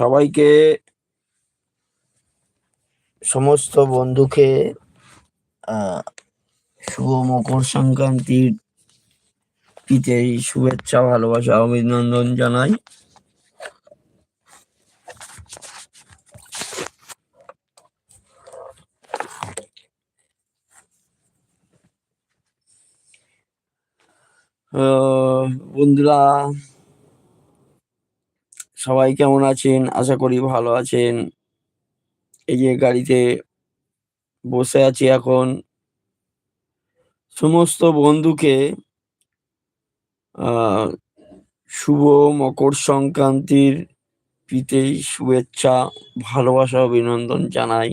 সবাইকে সমস্ত বন্ধুকে শুভ মকর সংক্রান্তির প্রীতি শুভেচ্ছা ভালোবাসা অভিনন্দন জানাই। বন্ধুরা সবাই কেমন আছেন? আশা করি ভালো আছেন। এই যে গাড়িতে বসে আছি এখন। সমস্ত বন্ধুকে শুভ মকর সংক্রান্তির প্রীতি, শুভেচ্ছা, ভালোবাসা, অভিনন্দন জানাই।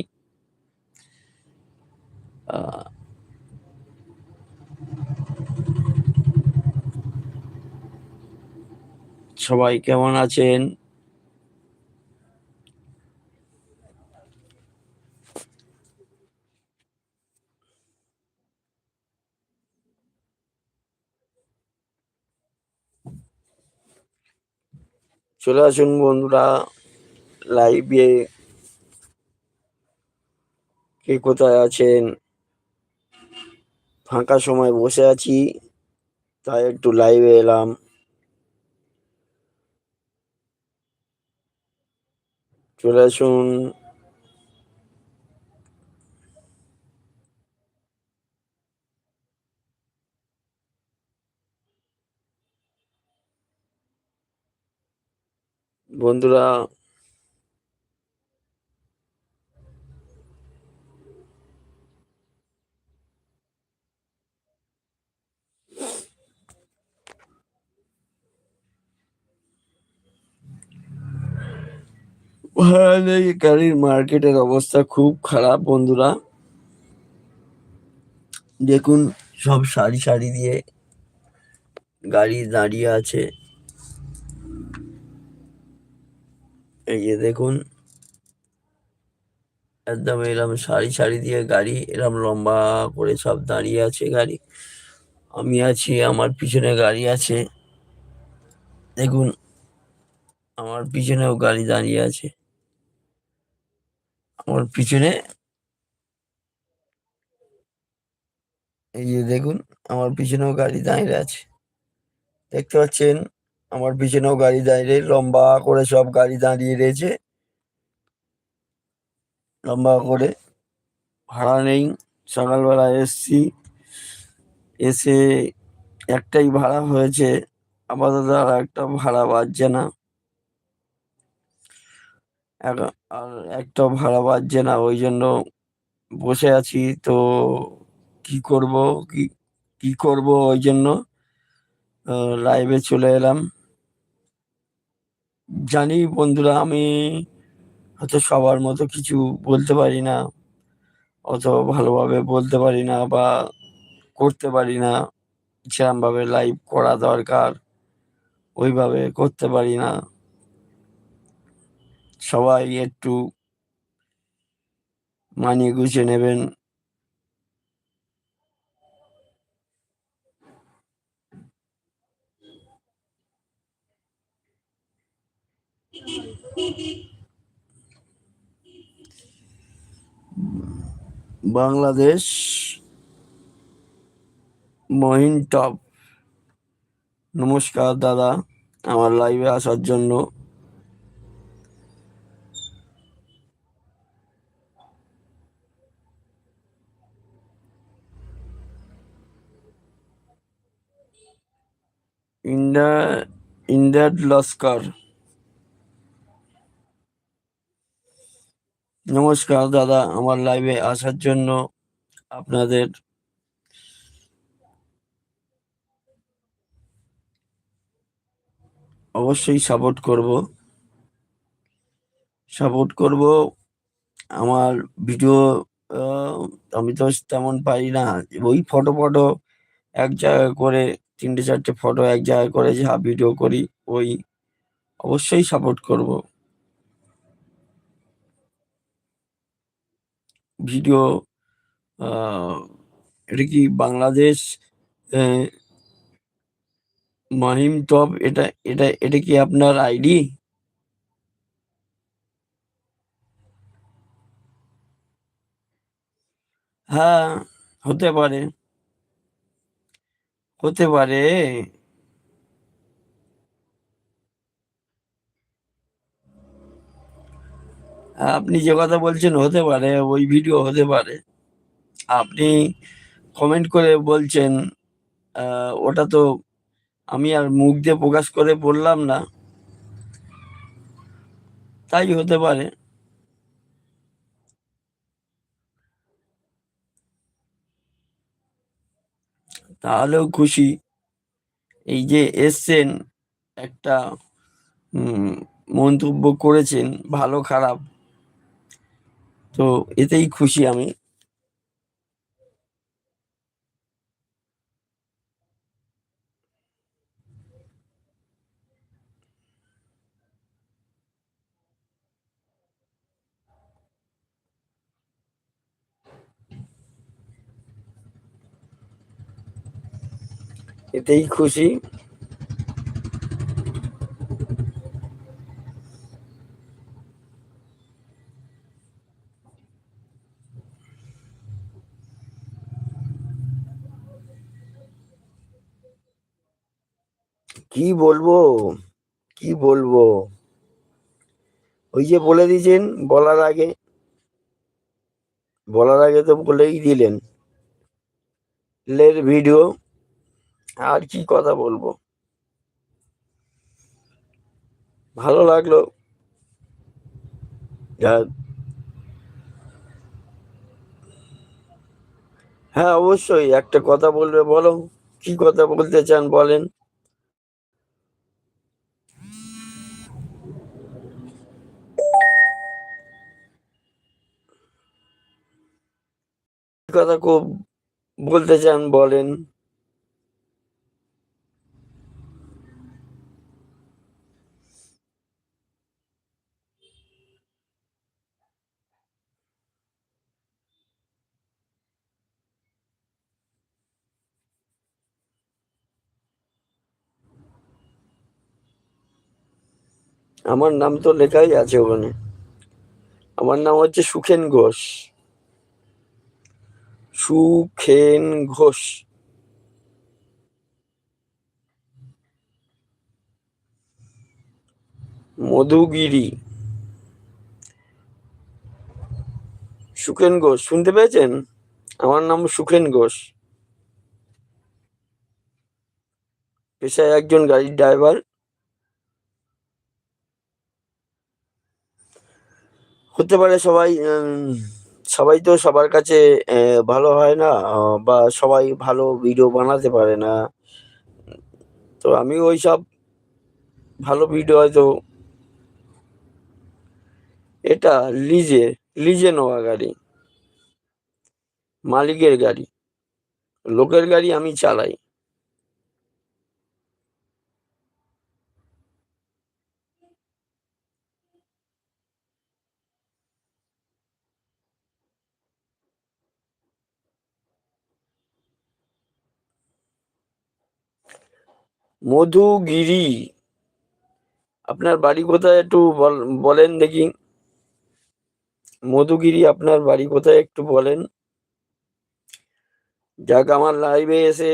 সবাই কেমন আছেন? চলে আসুন বন্ধুরা লাইভে কে কোথায় আছেন? ফাঁকা সময় বসে আছি, তাই একটু লাইভে এলাম। চলে আসুন। বন্ধুরা গাড়ির মার্কেটের অবস্থা খুব খারাপ বন্ধুরা। দেখুন, সব সারি সারি দিয়ে গাড়ি দাঁড়িয়ে আছে। এই যে দেখুন, একদম এরম সারি সারি দিয়ে গাড়ি, এরম লম্বা করে সব দাঁড়িয়ে আছে গাড়ি। আমি আছি, আমার পিছনে গাড়ি আছে। দেখুন, আমার পিছনেও গাড়ি দাঁড়িয়ে আছে। আমার পিছনে এই যে দেখুন, আমার পিছনেও গাড়ি দাঁড়িয়ে আছে। দেখতে পাচ্ছেন? আমার পিছনেও গাড়ি দাঁড়িয়ে লম্বা করে সব গাড়ি দাঁড়িয়ে রয়েছে। লম্বা করে ভাড়া নেই, সকালবেলা এসছি। এসে একটাই ভাড়া হয়েছে, আপাতত আর একটা ভাড়া বাজছে না। আর একটা ভাড়া বাজছে না, ওই জন্য বসে আছি, তো কি করব, কি কি করব ওই জন্য লাইভে চলে এলাম। জানি বন্ধুরা, আমি হয়তো সবার মতো কিছু বলতে পারি না অত ভালোভাবে বলতে পারি না বা করতে পারি না, যেরমভাবে লাইভ করা দরকার, ওইভাবে করতে পারি না। সবাই একটু মানিয়ে গুছিয়ে নেবেন। বাংলাদেশ মহিন টপ। নমস্কার দাদা আমার লাইভে আসার জন্য। ইন্ডা ইন্ডার লস্কর। নমস্কার দাদা, আমার লাইভে আসার জন্য আপনাদের অবশ্যই সাপোর্ট করব। সাপোর্ট করব, আমার ভিডিও আমি তো তেমন পারি না। ওই ফটো ফটো এক জায়গায় করে, তিনটে, চারটে ফটো এক জায়গায় করে যা ভিডিও করি, ওই অবশ্যই সাপোর্ট করব। ভিডিও এটা কি বাংলাদেশ মাহিম টপ, এটা এটা এটা কি আপনার আইডি? হ্যাঁ হতে পারে। হতে পারে। আপনি যে কথা বলছেন হতে পারে, ওই ভিডিও হতে পারে। আপনি কমেন্ট করে বলছেন, ওটা তো আমি আর মুখ দিয়ে প্রকাশ করে বললাম না। তাই হতে পারে। তাহলেও খুশি। এই যে এসছেন, একটা মন্তব্য করেছেন ভালো খারাপ। তো এতেই খুশি আমি। এতেই খুশি। কি বলব? কি বলব? ওই যে বলে দিয়েছেন বলার আগে। বলার আগে তো বলেই দিলেন। লের ভিডিও। আর কি কথা বলব? ভালো লাগল। হ্যাঁ, অবশ্যই একটা কথা বলবে বলো। কি কথা বলতে চান বলেন? কথা খুব বলতে চান, বলেন? আমার নাম তো লেখাই আছে ওখানে। আমার নাম হচ্ছে সুখেন ঘোষ। সুখেন ঘোষ। মধুগিরি। সুখেন ঘোষ, শুনতে পেয়েছেন? আমার নাম সুখেন ঘোষ। পেশায় একজন গাড়ির ড্রাইভার। হতে পারে সবাই সবাই তো সবার কাছে ভালো হয় না বা সবাই ভালো ভিডিও বানাতে পারে না। তো আমি ওই সব ভালো ভিডিও হয়তো এটা লিজে, লিজে নেওয়া গাড়ি। মালিকের গাড়ি। লোকের গাড়ি আমি চালাই। মধুগিরি। আপনার বাড়ি কোথায় একটু বল বলেন দেখি? মধুগিরি আপনার বাড়ি কোথায় একটু বলেন? যাক আমার লাইভে এসে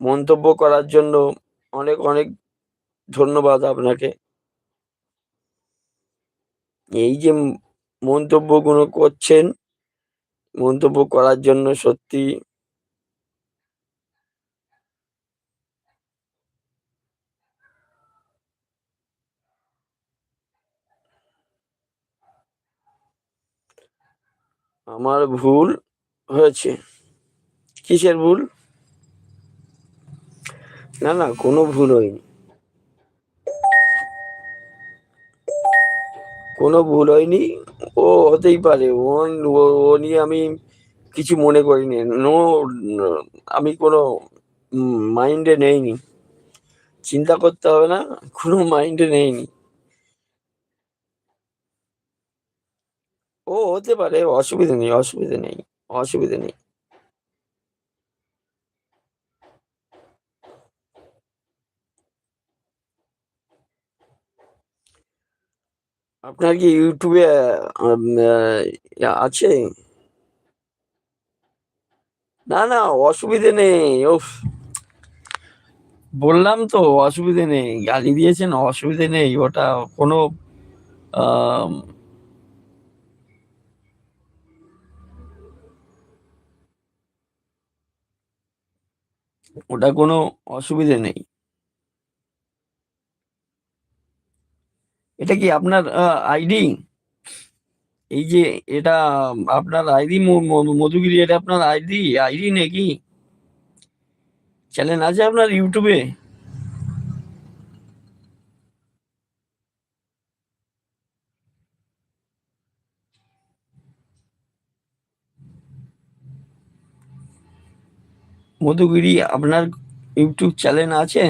মন্তব্য করার জন্য অনেক, অনেক ধন্যবাদ আপনাকে। এই যে মন্তব্যগুলো করছেন, মন্তব্য করার জন্য সত্যি আমার ভুল হয়েছে। কিসের ভুল? না, না কোনো ভুল হয়নি। কোনো ভুল হয়নি। ও হতেই পারে। ও নিয়ে আমি কিছু মনে করিনি। নো আমি কোনো মাইন্ডে নেইনি। চিন্তা করতে হবে না। কোনো মাইন্ডে নেইনি। ও হতে পারে। অসুবিধা নেই, অসুবিধা নেই, অসুবিধা নেই। আপনার কি ইয়া আছে? না, না অসুবিধে নেই। বললাম তো অসুবিধে নেই। গালি দিয়েছেন অসুবিধে নেই। ওটা কোনো ওটা কোনো অসুবিধে নেই। এটা কি আপনার আইডি? এই যে এটা আপনার আইডি মধুগিরি, এটা আপনার আইডি আইডি নাকি? চ্যানেল আছে আপনার YouTube মধুগিরি আপনার ইউটিউব চ্যানেল আছে?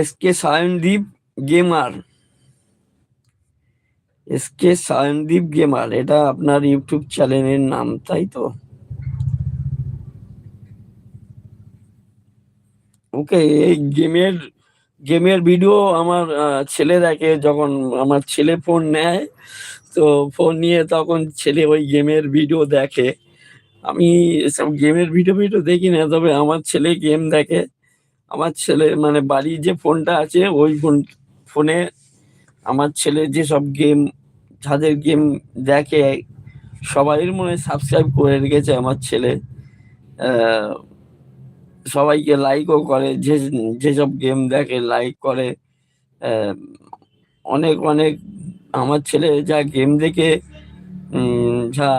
SK Sayandeep gamer. SK Sayandeep gamer এটা আপনার ইউটিউব চ্যানেলের নাম, তাই তো? ওকে এই গেমের গেমের ভিডিও আমার ছেলে দেখে যখন আমার ছেলে ফোন নেয়, তো ফোন নিয়ে তখন ছেলে ওই গেমের ভিডিও দেখে। আমি এসব গেমের ভিডিও ভিডিও দেখি না। তবে আমার ছেলে গেম দেখে। আমার ছেলে মানে বাড়ির যে ফোনটা আছে ওই ফোন ফোনে আমার ছেলে যেসব গেম যাদের গেম দেখে সবাইয়ের মনে সাবস্ক্রাইব করে রেখেছে আমার ছেলে। সবাইকে লাইকও করে। যে যেসব গেম দেখে লাইক করে। অনেক, অনেক আমার ছেলে যা গেম দেখে যা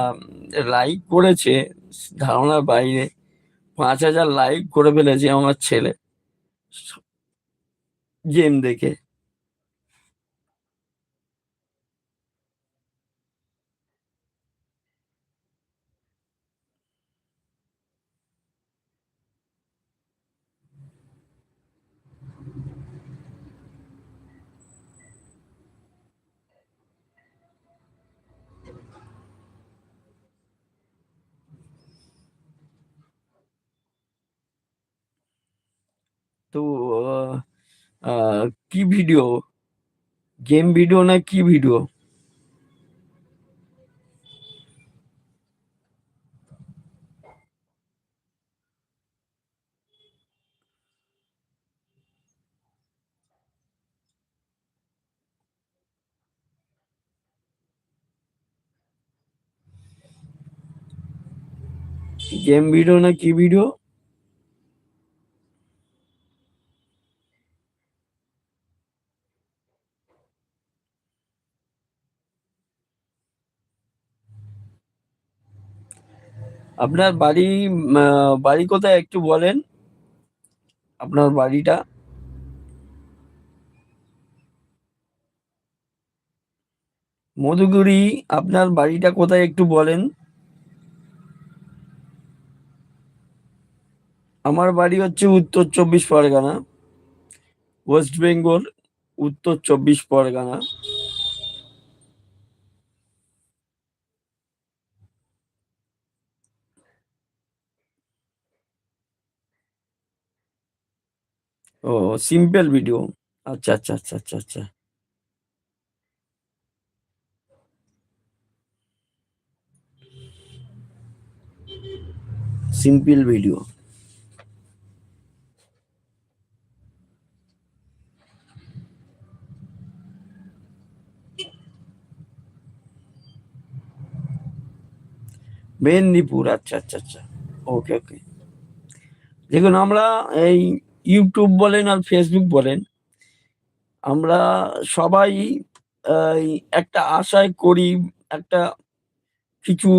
লাইক করেছে ধারণার বাইরে। ৫০০০ লাইক করে ফেলেছে আমার ছেলে। স গেম দেখে। তো কি ভিডিও? গেম ভিডিও না কি ভিডিও? গেম ভিডিও না কি ভিডিও? আপনার বাড়ি বাড়ি কোথায় একটু বলেন? আপনার বাড়িটা? মধুগুড়ি আপনার বাড়িটা কোথায় একটু বলেন? আমার বাড়ি হচ্ছে উত্তর চব্বিশ পরগনা। ওয়েস্ট বেঙ্গল, উত্তর চব্বিশ পরগনা। ও সিম্পল ভিডিও। আচ্ছা, আচ্ছা, আচ্ছা, আচ্ছা, আচ্ছা। Simple video. মেদিনীপুর আচ্ছা, আচ্ছা, আচ্ছা। ওকে, ওকে। দেখুন আমরা এই YouTube বলেন আর ফেসবুক বলেন, আমরা সবাই একটা আশায় করি, একটা কিছু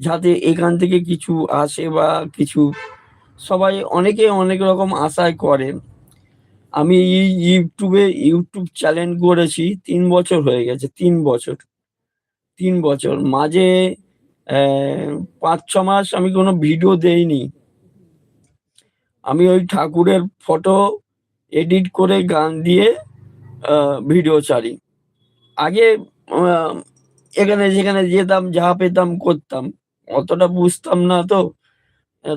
যাতে এখান থেকে কিছু আসে বা কিছু, সবাই অনেকে অনেক রকম আশায় করে। আমি এ YouTube চ্যানেল করেছি, তিন বছর হয়ে গেছে, তিন বছর। তিন বছর। মাঝে পাঁচ ৫-৬ মাস আমি কোনো ভিডিও দেইনি। আমি ওই ঠাকুরের ফটো এডিট করে গান দিয়ে ভিডিও ছাড়ি। আগে এখানে যেখানে যেতাম, যা পেতাম করতাম। অতটা বুঝতাম না তো।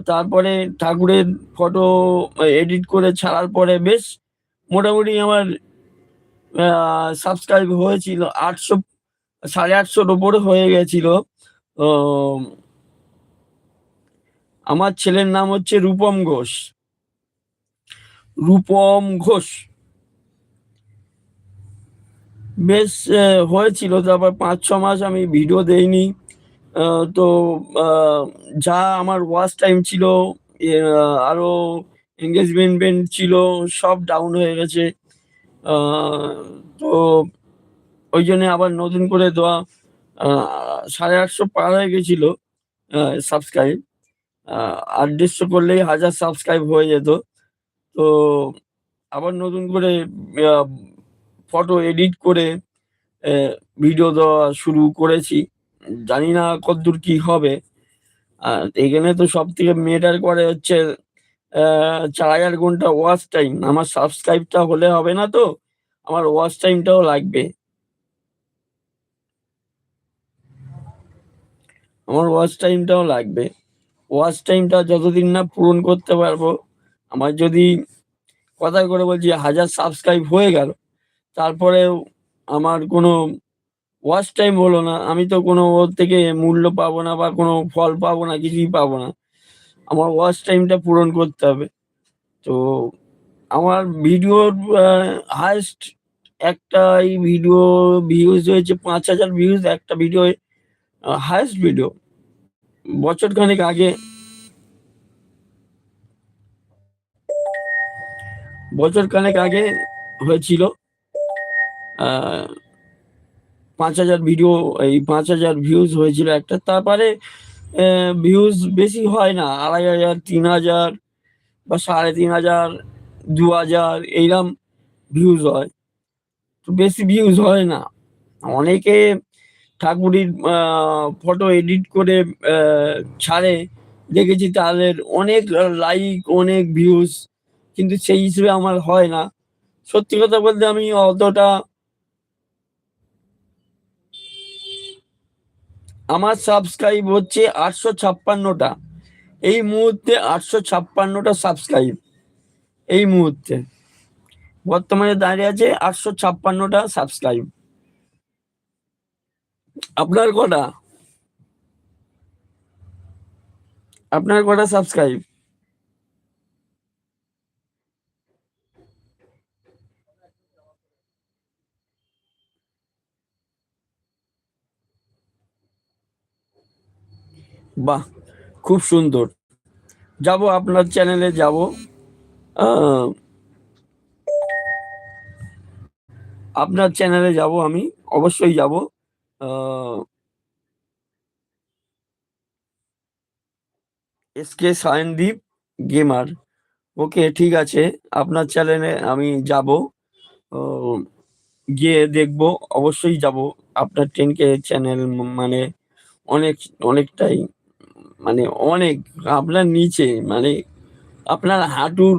তারপরে ঠাকুরের ফটো এডিট করে ছাড়ার পরে বেশ মোটামুটি আমার সাবস্ক্রাইব হয়েছিল। আটশো, সাড়ে আটশোর ওপরে হয়ে গেছিল। আমার ছেলের নাম হচ্ছে রূপম ঘোষ। রূপম ঘোষ। বেশ হয়েছিল তারপর পাঁচ, ছ মাস আমি ভিডিও দেইনি। তো যা আমার ওয়াচ টাইম ছিল আরও এঙ্গেজমেন্ট ছিল, সব ডাউন হয়ে গেছে। তো, ওই জন্য আবার নতুন করে দেওয়া সাড়ে আটশো পার হয়ে গেছিল সাবস্ক্রাইব আট দেড়শো করলেই হাজার সাবস্ক্রাইব হয়ে যেত। তো আবার নতুন করে ফটো এডিট করে ভিডিও দেওয়া শুরু করেছি। জানি না কতদূর কি হবে। এখানে তো সব থেকে মেটার করে হচ্ছে চার হাজার ঘণ্টা ওয়াচ টাইম আমার সাবস্ক্রাইবটা হলে হবে না তো? আমার ওয়াচ টাইমটাও লাগবে। আমার ওয়াচ টাইমটাও লাগবে। ওয়াচ টাইমটা যতদিন না পূরণ করতে পারব আমার যদি কথা করে বলছি, হাজার সাবস্ক্রাইব হয়ে গেল, তারপরেও আমার কোনো ওয়াচ টাইম হলো না, আমি তো কোনো ওর থেকে মূল্য পাবো না বা কোনো ফল পাবো না, কিছুই পাবো না। আমার ওয়াচ টাইমটা পূরণ করতে হবে। তো আমার ভিডিওর হায়েস্ট একটা এই ভিডিও ভিউজ হয়েছে পাঁচ হাজার ভিউজ একটা ভিডিও হায়েস্ট ভিডিও বছর খানেক আগে বছর খানেক আগে হয়েছিল। পাঁচ হাজার ভিডিও এই পাঁচ হাজার ভিউজ হয়েছিল একটা। তারপরে ভিউজ বেশি হয় না, আড়াই হাজার, তিন হাজার বা সাড়ে তিন হাজার, দু হাজার এইরকম ভিউজ হয়। তো বেশি ভিউজ হয় না। অনেকে ঠাকুরের ফটো এডিট করে ছাড়ে। দেখেছি তাদের অনেক লাইক অনেক ভিউজ কিন্তু সেই হিসেবে আমার হয় না। সত্যি কথা বলতে আমি অতটা আমার সাবস্ক্রাইব হচ্ছে আটশো ছাপ্পান্নটা। এই মুহূর্তে আটশো ছাপ্পান্নটা সাবস্ক্রাইব এই মুহূর্তে। বর্তমানে দাঁড়িয়ে আছে আটশো ছাপ্পান্নটা সাবস্ক্রাইব আপনার কটা? আপনার কটা সাবস্ক্রাইব বাহ, খুব সুন্দর। যাব আপনার চ্যানেলে যাব। আপনার চ্যানেলে যাব আমি, অবশ্যই যাব। S K Sayandeep gamer. Okay, ঠিক আছে, আপনার চ্যানেলে আমি যাব। গিয়ে দেখব, অবশ্যই যাব। আপনার টেন কে চ্যানেল মানে অনেক, অনেকটাই মানে অনেক আপনার নিচে মানে আপনার হাঁটুর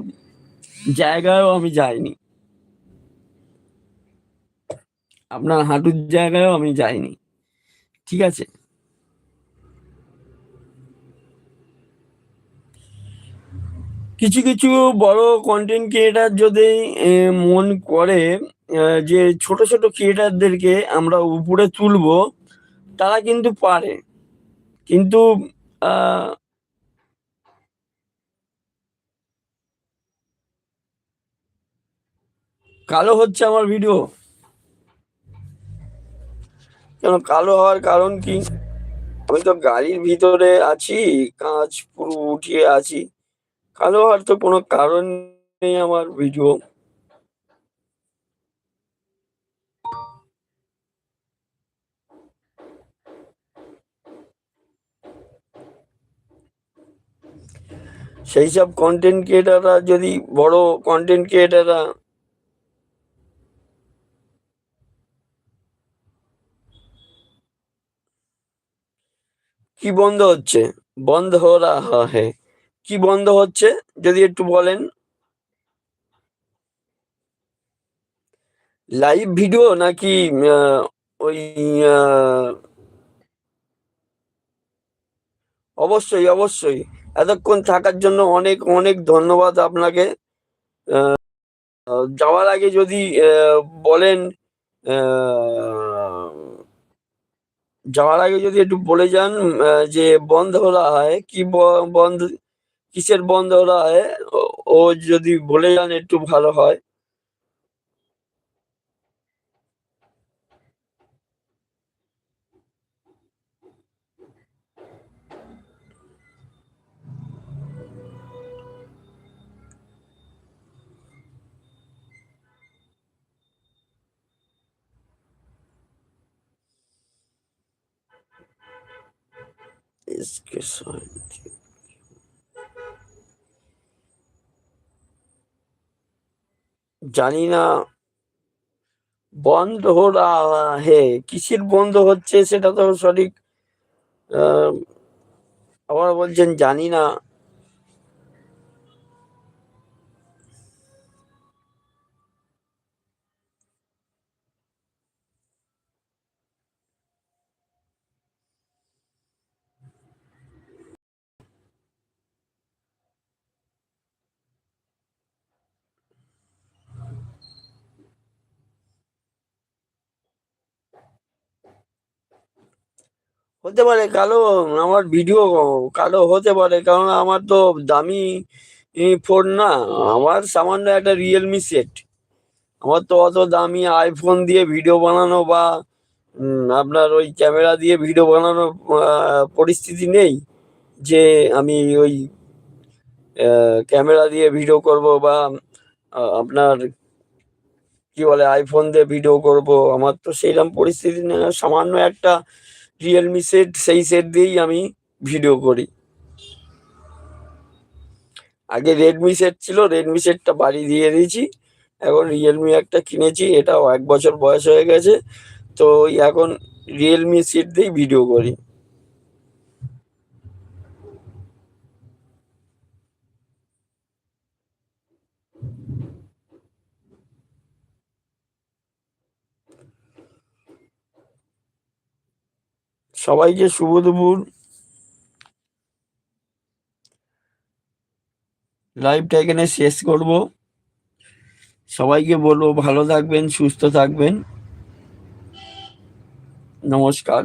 জায়গায়ও আমি যাইনি। আপনার হাঁটুর জায়গায়ও আমি যাইনি। ঠিক আছে? কিছু কিছু বড় কন্টেন্ট ক্রিয়েটার যদি মন করে যে ছোট ছোট ক্রিয়েটারদেরকে আমরা উপরে তুলবো, তারা কিন্তু পারে। কিন্তু কালো হচ্ছে আমার ভিডিও কেন কালো হওয়ার কারণ কি? আমি তো গাড়ির ভিতরে আছি, কাঁচ পুরো উঠিয়ে আছি। কালো হওয়ার তো কোনো কারণ নেই আমার ভিডিও সেই সব কন্টেন্ট ক্রিয়েটাররা যদি বড় কন্টেন্ট ক্রিয়েটাররা কি বন্ধ হচ্ছে? বন্ধ হো রাহা হে। কি বন্ধ হচ্ছে? যদি একটু বলেন। লাইভ ভিডিও নাকি ওই অবশ্যই অবশ্যই। এতক্ষণ থাকার জন্য অনেক অনেক ধন্যবাদ আপনাকে। যাওয়ার আগে যদি বলেন যাওয়ার আগে যদি একটু বলে যান যে বন্ধ হলা হয় কি বন্ধ, কিসের বন্ধ হলা হয় ও যদি বলে যান একটু ভালো হয়। इसके साथ জানি না বন্ধ हो रहा है কিসের বন্ধ হচ্ছে সেটা তো সঠিক আ আবার বলছেন জানি না। হতে পারে কালো, আমার ভিডিও কালো হতে পারে কারণ আমার তো দামি ফোন না। আমার সামান্য একটা রিয়েলমি সেট। আমার তো অত দামি আইফোন দিয়ে ভিডিও বানানো বা আপনার ওই ক্যামেরা দিয়ে ভিডিও বানানোর আ, পরিস্থিতি নেই। যে আমি ওই ক্যামেরা দিয়ে ভিডিও করব বা আপনার কি বলে আইফোন দিয়ে ভিডিও করব। আমার তো সেইরকম পরিস্থিতি নেই। সামান্য একটা Realme সেট সেই সেট দিয়েই আমি ভিডিও করি। আগে রেডমি সেট ছিল। রেডমি সেটটা বাড়ি দিয়ে দিয়েছি। এখন রিয়েলমি একটা কিনেছি। এটাও এক বছর বয়স হয়ে গেছে। তো এখন রিয়েলমি সেট দিয়েই ভিডিও করি। সবাইকে শুভ দুপুর। লাইভটা এখানে শেষ করব। সবাইকে বলব ভালো থাকবেন, সুস্থ থাকবেন। নমস্কার।